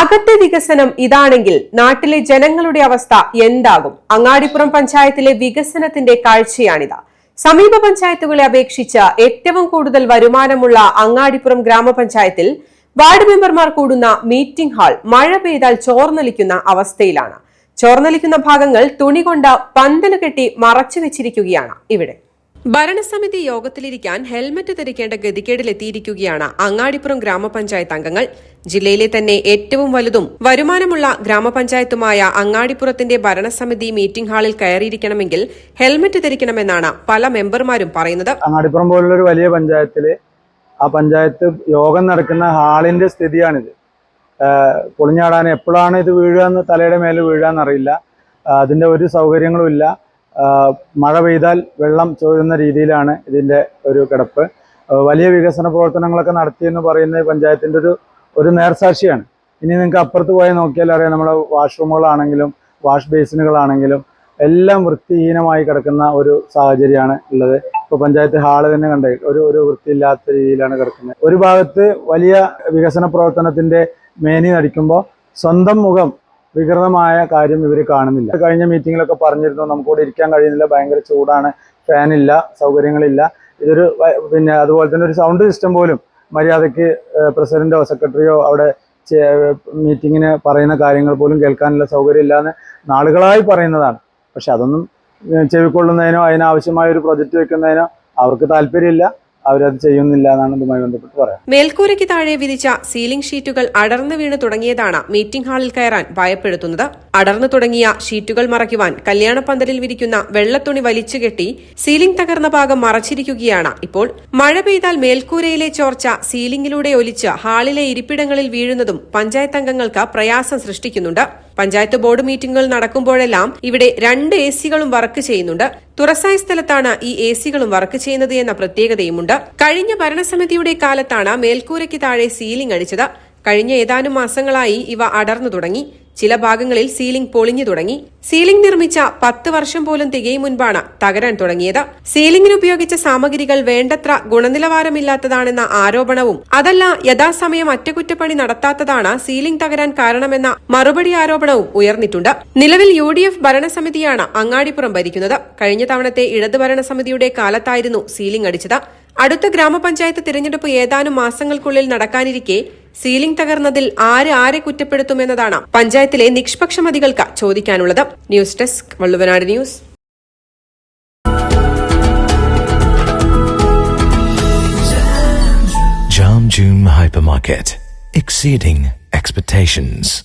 അകത്തെ വികസനം ഇതാണെങ്കിൽ നാട്ടിലെ ജനങ്ങളുടെ അവസ്ഥ എന്താകും? അങ്ങാടിപ്പുറം പഞ്ചായത്തിലെ വികസനത്തിന്റെ കാഴ്ചയാണിത്. സമീപ പഞ്ചായത്തുകളെ അപേക്ഷിച്ച് ഏറ്റവും കൂടുതൽ വരുമാനമുള്ള അങ്ങാടിപ്പുറം ഗ്രാമപഞ്ചായത്തിൽ വാർഡ് മെമ്പർമാർ കൂടുന്ന മീറ്റിംഗ് ഹാൾ മഴ പെയ്താൽ ചോർന്നലിക്കുന്ന അവസ്ഥയിലാണ്. ചോർന്നലിക്കുന്ന ഭാഗങ്ങൾ തുണി കൊണ്ട് പന്തൽ കെട്ടി മറച്ചു വെച്ചിരിക്കുകയാണ് ഇവിടെ. ഭരണസമിതി യോഗത്തിലിരിക്കാൻ ഹെൽമറ്റ് ധരിക്കേണ്ട ഗതികേടിലെത്തിയിരിക്കുകയാണ് അങ്ങാടിപ്പുറം ഗ്രാമപഞ്ചായത്ത് അംഗങ്ങൾ. ജില്ലയിലെ തന്നെ ഏറ്റവും വലുതും വരുമാനമുള്ള ഗ്രാമപഞ്ചായത്തുമായ അങ്ങാടിപ്പുറത്തിന്റെ ഭരണസമിതി മീറ്റിംഗ് ഹാളിൽ കയറിയിരിക്കണമെങ്കിൽ ഹെൽമറ്റ് ധരിക്കണമെന്നാണ് പല മെമ്പർമാരും പറയുന്നത്. അങ്ങാടിപ്പുറം പോലുള്ള ഒരു വലിയ പഞ്ചായത്തിൽ ആ പഞ്ചായത്ത് യോഗം നടക്കുന്ന ഹാളിന്റെ സ്ഥിതിയാണിത്. പൊളിഞ്ഞാടാൻ എപ്പോഴാണ് ഇത് വീഴുക എന്ന് തലയുടെ മേലെ വീഴുക എന്നറിയില്ല. അതിന്റെ ഒരു സൗകര്യങ്ങളും ഇല്ല. മഴ പെയ്താൽ വെള്ളം ചോരുന്ന രീതിയിലാണ് ഇതിന്റെ ഒരു കിടപ്പ്. വലിയ വികസന പ്രവർത്തനങ്ങളൊക്കെ നടത്തിയെന്ന് പറയുന്ന പഞ്ചായത്തിന്റെ ഒരു ഒരു നേർസാക്ഷിയാണ്. ഇനി നിങ്ങൾക്ക് അപ്പുറത്ത് പോയി നോക്കിയാൽ അറിയാം നമ്മുടെ വാഷ്റൂമുകളാണെങ്കിലും വാഷ് ബേസിനുകളാണെങ്കിലും എല്ലാം വൃത്തിഹീനമായി കിടക്കുന്ന ഒരു സാഹചര്യമാണ് ഉള്ളത്. ഇപ്പോൾ പഞ്ചായത്ത് ഹാൾ തന്നെ കണ്ടേ ഒരു ഒരു വൃത്തിയില്ലാത്ത രീതിയിലാണ് കിടക്കുന്നത്. ഒരു ഭാഗത്ത് വലിയ വികസന പ്രവർത്തനത്തിന്റെ മേനി നടിക്കുമ്പോൾ സ്വന്തം മുഖം വികൃതമായ കാര്യം ഇവർ കാണുന്നില്ല. കഴിഞ്ഞ മീറ്റിങ്ങിലൊക്കെ പറഞ്ഞിരുന്നു നമുക്കിവിടെ ഇരിക്കാൻ കഴിയുന്നില്ല ഭയങ്കര ചൂടാണ് ഫാനില്ല സൗകര്യങ്ങളില്ല. ഇതൊരു പിന്നെ അതുപോലെ തന്നെ ഒരു സൗണ്ട് സിസ്റ്റം പോലും മര്യാദയ്ക്ക് പ്രസിഡന്റോ സെക്രട്ടറിയോ അവിടെ മീറ്റിങ്ങിന് പറയുന്ന കാര്യങ്ങൾ പോലും കേൾക്കാനുള്ള സൗകര്യം ഇല്ലാന്ന് നാളുകളായി പറയുന്നതാണ്. പക്ഷെ അതൊന്നും ചെവിക്കൊള്ളുന്നതിനോ അതിനാവശ്യമായ ഒരു പ്രൊജക്റ്റ് വെക്കുന്നതിനോ അവർക്ക് താല്പര്യമില്ല. അവരത് ചെയ്യുന്നില്ല എന്നാണ് ഇതുമായി ബന്ധപ്പെട്ട് പറയാം. മേൽക്കൂരയ്ക്ക് താഴെ വിരിച്ച സീലിംഗ് ഷീറ്റുകൾ അടർന്നു വീണ് തുടങ്ങിയതാണ് മീറ്റിംഗ് ഹാളിൽ കയറാൻ ഭയപ്പെടുത്തുന്നത്. അടർന്നു തുടങ്ങിയ ഷീറ്റുകൾ മറയ്ക്കുവാൻ കല്യാണപ്പന്തലിൽ വിരിക്കുന്ന വെള്ളത്തുണി വലിച്ചുകെട്ടി സീലിംഗ് തകർന്ന ഭാഗം മറച്ചിരിക്കുകയാണ് ഇപ്പോൾ. മഴ പെയ്താൽ മേൽക്കൂരയിലെ ചോർച്ച സീലിംഗിലൂടെ ഒലിച്ച് ഹാളിലെ ഇരിപ്പിടങ്ങളിൽ വീഴുന്നതും പഞ്ചായത്ത് അംഗങ്ങൾക്ക് പ്രയാസം സൃഷ്ടിക്കുന്നുണ്ട്. പഞ്ചായത്ത് ബോർഡ് മീറ്റിംഗുകൾ നടക്കുമ്പോഴെല്ലാം ഇവിടെ രണ്ട് എ സികളും വർക്ക് ചെയ്യുന്നുണ്ട്. തുറസായ സ്ഥലത്താണ് ഈ എ സികളും വർക്ക് ചെയ്യുന്നത് എന്ന പ്രത്യേകതയുമുണ്ട്. കഴിഞ്ഞ ഭരണസമിതിയുടെ കാലത്താണ് മേൽക്കൂരയ്ക്ക് താഴെ സീലിംഗ് അടിച്ചത്. കഴിഞ്ഞ ഏതാനും മാസങ്ങളായി ഇവ അടർന്നു തുടങ്ങി. ചില ഭാഗങ്ങളിൽ സീലിംഗ് പൊളിഞ്ഞു തുടങ്ങി. സീലിംഗ് നിർമ്മിച്ച പത്ത് വർഷം പോലും തികയും മുൻപാണ് തകരാൻ തുടങ്ങിയത്. സീലിംഗിന് ഉപയോഗിച്ച സാമഗ്രികൾ വേണ്ടത്ര ഗുണനിലവാരമില്ലാത്തതാണെന്ന ആരോപണവും അതല്ല യഥാസമയം അറ്റകുറ്റപ്പണി നടത്താത്തതാണ് സീലിംഗ് തകരാൻ കാരണമെന്ന മറുപടി ആരോപണവും ഉയർന്നിട്ടുണ്ട്. നിലവിൽ യു ഡി എഫ് ഭരണസമിതിയാണ് അങ്ങാടിപ്പുറം ഭരിക്കുന്നത്. കഴിഞ്ഞ തവണത്തെ ഇടത് ഭരണസമിതിയുടെ കാലത്തായിരുന്നു സീലിംഗ് അടിച്ചത്. അടുത്ത ഗ്രാമപഞ്ചായത്ത് തിരഞ്ഞെടുപ്പ് ഏതാനും മാസങ്ങൾക്കുള്ളിൽ നടക്കാനിരിക്കെ സീലിംഗ് തകർന്നതിൽ ആര് ആരെ കുറ്റപ്പെടുത്തുമെന്നതാണ് പഞ്ചായത്തിലെ നിഷ്പക്ഷമതികൾക്ക് ചോദിക്കാനുള്ളത് news desk Valluvanad news Jam Hypermarket. Exceeding expectations.